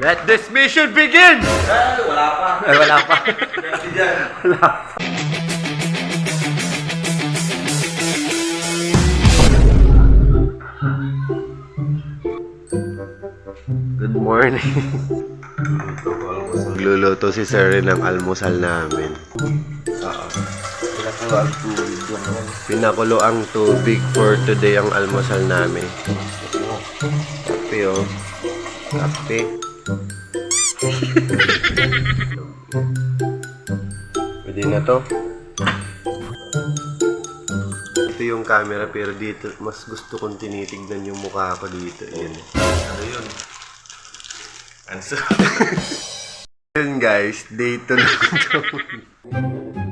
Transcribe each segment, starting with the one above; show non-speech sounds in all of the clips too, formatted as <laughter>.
Let this mission begin! Ay, wala pa. Ay, wala pa. Wala pa. Good morning. Magluluto si Sir ng almusal namin. Pinakulo ang tubig doon naman. Pinakulo ang tubig for today ang almusal namin. Kape oh. Kape. Pwede na to. Ito yung camera pero dito mas gusto kong tinitignan yung mukha ko dito. Yan. Ano yun? Answer. <laughs> Yun guys, dito na to. <laughs>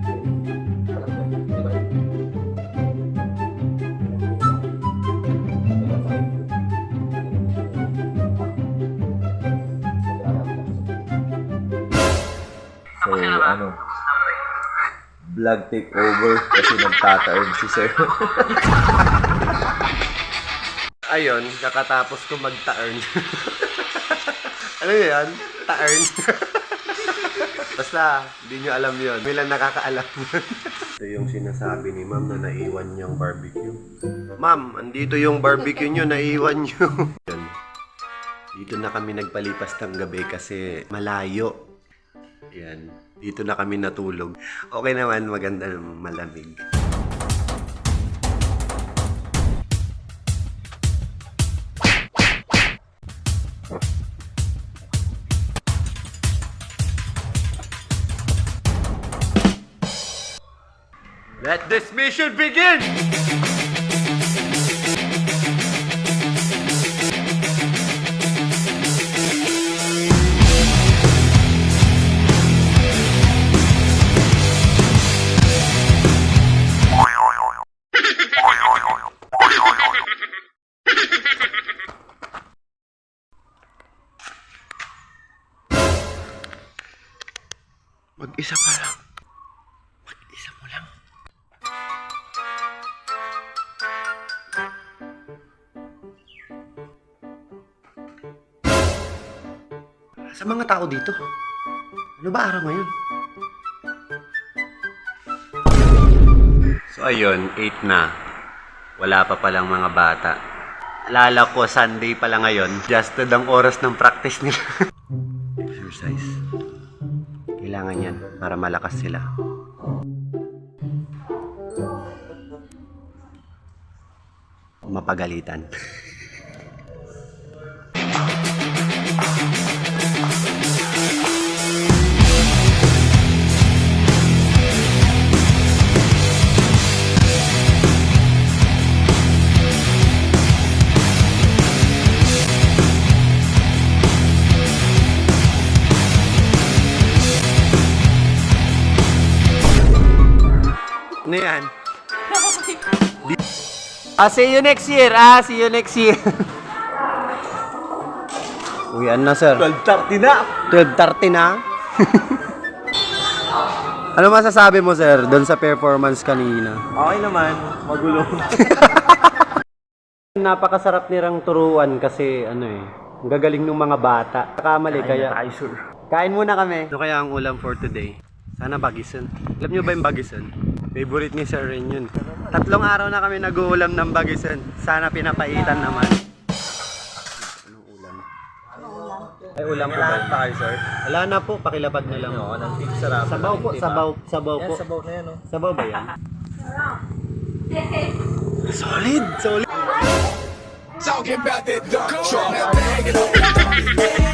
So, ano? Vlog takeover kasi nagtataon si sir. <laughs> Ayun, kakatapos ko mag-ta-earn. <laughs> ano yan? Ta-earn. <laughs> Basta, hindi nyo alam yon. May lang nakakaalam yun. Ito yung sinasabi ni ma'am na naiwan niyang barbecue. Ma'am, andito yung barbecue nyo, naiwan nyo. Dito na kami nagpalipas ng gabi kasi malayo. Yan. Dito na kami natulog. Okay naman, maganda naman, malamig. Let this mission begin! Mag-isa pa lang. Mag-isa mo lang. Sa mga tao dito. Ano ba araw ngayon? So ayun, 8 na. Wala pa palang mga bata. Alala ko, Sunday pala ngayon. Justed ang oras ng practice nila. Exercise. Kailangan yan para malakas sila. Mapagalitan. <laughs> Ano yan? Ah, see you next year. Ah, see you next year. <laughs> Uwian na, sir. 12.30 na! 12.30 na. <laughs> ano masasabi mo, sir, doon sa performance kanina? Okay naman. Magulo. <laughs> Napakasarap nirang turuan kasi, ano eh, ang gagaling ng mga bata. Kamali, kaya... Ay, sir. Kain muna kami. Ano kaya ang ulam for today? Sana bagison. Alam nyo ba yung bagison? Favorite ni Sir Ren yun. Tatlong araw na kami nag-uulam ng bagison. Sana pinapaitan naman. Anong ulam? Ay, ulam po ba? Kayo, sir. Wala na po, pakilabag na lang. Ano, ng tip sarap. Sabaw po, sabaw, sabaw po. Yan, sabaw na yan, oh. Sabaw ba yan? <laughs> Solid! Solid! Talking about that dark truck. Now bag it up. <laughs>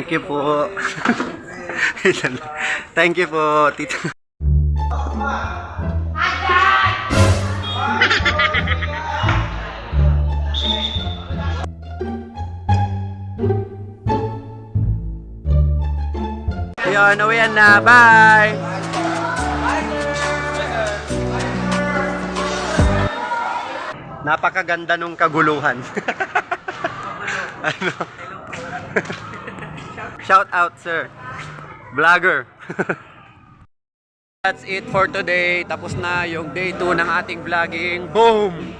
Thank you po. <laughs> Thank you po, tito. Yun. Uwian na. Bye! Napakaganda nung kaguluhan. <laughs> ano? Shout out, sir. Vlogger. <laughs> That's it for today. Tapos na yung day 2 ng ating vlogging. Boom!